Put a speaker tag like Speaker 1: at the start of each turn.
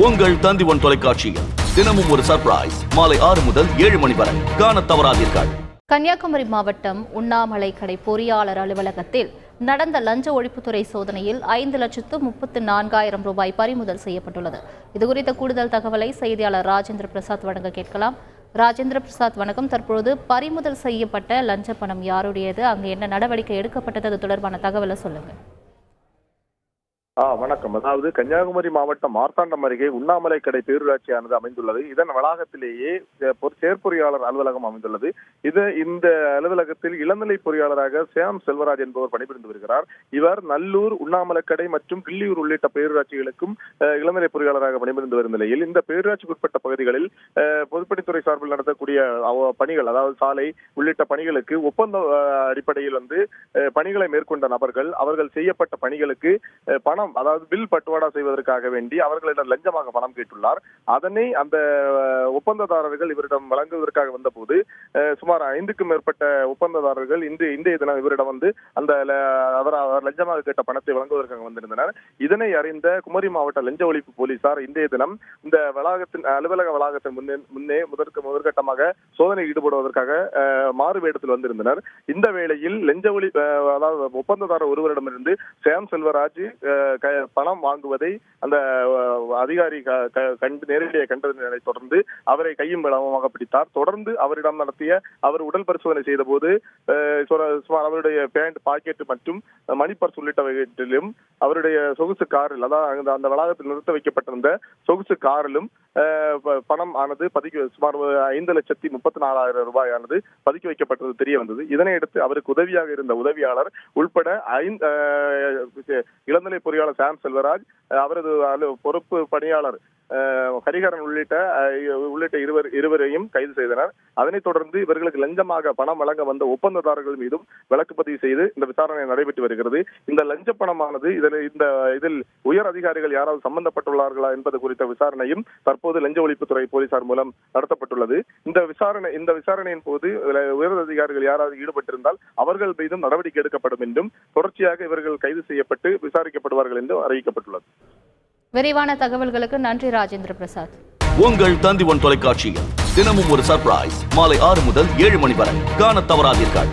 Speaker 1: உங்கள் தந்திவன் தொலைக்காட்சியில் தினமும் ஒரு சர்ப்ரைஸ் மாலை ஆறு முதல் ஏழு மணி வரை. காண தவறாதீர்கள்.
Speaker 2: கன்னியாகுமரி மாவட்டம் உண்ணாமலை கடை பொறியாளர் அலுவலகத்தில் நடந்த லஞ்ச ஒழிப்புத்துறை சோதனையில் ஐந்து லட்சத்து முப்பத்து நான்காயிரம் ரூபாய் பறிமுதல் செய்யப்பட்டுள்ளது. இதுகுறித்த கூடுதல் தகவலை செய்தியாளர் ராஜேந்திர பிரசாத் வழங்க கேட்கலாம். ராஜேந்திர பிரசாத் வணக்கம். தற்பொழுது பறிமுதல் செய்யப்பட்ட லஞ்ச பணம் யாருடையது? அங்கு என்ன நடவடிக்கை எடுக்கப்பட்டது? அது தொடர்பான தகவலை சொல்லுங்கள்
Speaker 3: ஆ வணக்கம். அதாவது கன்னியாகுமரி மாவட்டம் மார்த்தாண்டம் அருகே உண்ணாமலை கடை பேரூராட்சியானது அமைந்துள்ளது. இதன் வளாகத்திலேயே செயற்பொறியாளர் அலுவலகம் அமைந்துள்ளது. இது இந்த அலுவலகத்தில் இளநிலை பொறியாளராக சேம் செல்வராஜ் என்பவர் பணிபுரிந்து வருகிறார். இவர் நல்லூர் உண்ணாமலை கடை மற்றும் கிள்ளியூர் உள்ளிட்ட பேரூராட்சிகளுக்கும் இளநிலை பொறியாளராக பணிபுரிந்து வரும் நிலையில் இந்த பேரூராட்சிக்குட்பட்ட பகுதிகளில் பொதுப்பணித்துறை சார்பில் நடத்தக்கூடிய பணிகள் அதாவது சாலை உள்ளிட்ட பணிகளுக்கு ஒப்பந்த அடிப்படையில் வந்து பணிகளை மேற்கொண்ட நபர்கள் அவர்கள் செய்யப்பட்ட பணிகளுக்கு பணம் பணம் அதாவது பில் பட்டுவாடா செய்வதற்காக வேண்டி அவர்களிடம் லஞ்சமாக பணம் கேட்டுள்ளார். அதனை அந்த ஒப்பந்ததாரர்கள் இவரிடம் வழங்குவதற்காக வந்தபோது சுமார் ஐந்துக்கும் மேற்பட்ட ஒப்பந்ததாரர்கள் இன்று இன்றைய தினம் இவரிடம் வந்து அந்த அவர் லஞ்சமாக கேட்ட பணத்தை வழங்குவதற்காக வந்திருந்தனர். இதனை அறிந்த குமரி மாவட்ட லஞ்ச ஒழிப்பு போலீசார் இன்றைய தினம் இந்த வளாகத்தின் அலுவலக வளாகத்தின் முன்னே முன்னே முதற்கு முதற்கட்டமாக சோதனை ஈடுபடுவதற்காக மாறு வேடத்தில் வந்திருந்தனர். இந்த வேளையில் லஞ்ச ஒளி அதாவது ஒப்பந்ததாரர் ஒருவரிடமிருந்து சேம் செல்வராஜ் பணம் வாங்குவதை அந்த அதிகாரி கண்டு நேரடியாக கண்டதை தொடர்ந்து அவரை கையும் பலமாக பிடித்தார். தொடர்ந்து அவரிடம் நடத்திய அவர் உடல் பரிசோதனை செய்த போது சுமார் அவருடைய பேண்ட் பாக்கெட் மற்றும் மணி பர்ஸ் உள்ளிட்டவற்றிலும் அவருடைய சொகுசு காரில் அதாவது அந்த- வளாகத்தில் நிறுத்த வைக்கப்பட்டிருந்த சொகுசு காரிலும் பணம் ஆனது பதுக்கி சுமார் ஒரு ஐந்து லட்சத்தி முப்பத்தி நாலாயிரம் ரூபாய் ஆனது பதுக்கி வைக்கப்பட்டது தெரிய வந்தது. இதனையடுத்து அவருக்கு உதவியாக இருந்த உதவியாளர் உள்பட ஐந்து இளநிலை பொறியாளர் சாம் செல்வராஜ் அவரது பொறுப்பு பணியாளர் ஹரிஹரன் உள்ளிட்ட உள்ளிட்ட இருவர் இருவரையும் கைது செய்தனர். அதனைத் தொடர்ந்து இவர்களுக்கு லஞ்சமாக பணம் வழங்க வந்த ஒப்பந்ததாரர்கள் மீதும் வழக்கு பதிவு செய்து இந்த விசாரணை நடைபெற்று வருகிறது. இந்த லஞ்ச பணமானது இதில் இந்த இதில் உயர் அதிகாரிகள் யாராவது சம்பந்தப்பட்டுள்ளார்களா என்பது குறித்த விசாரணையும் தற்போது லஞ்ச ஒழிப்புத்துறை போலீசார் மூலம் நடத்தப்பட்டுள்ளது. இந்த விசாரணை இந்த விசாரணையின் போது உயர் அதிகாரிகள் யாராவது ஈடுபட்டிருந்தால் அவர்கள் மீதும் நடவடிக்கை எடுக்கப்படும் என்றும் தொடர்ச்சியாக இவர்கள் கைது செய்யப்பட்டு விசாரிக்கப்படுவார்கள் என்றும் அறிவிக்கப்பட்டுள்ளது.
Speaker 2: விரிவான தகவல்களுக்கு நன்றி ராஜேந்திர பிரசாத்.
Speaker 1: உங்கள் தந்தி ஒன் தொலைக்காட்சியில் தினமும் ஒரு சர்ப்ரைஸ் மாலை ஆறு முதல் ஏழு மணி வரை. காண தவறாதீர்கள்.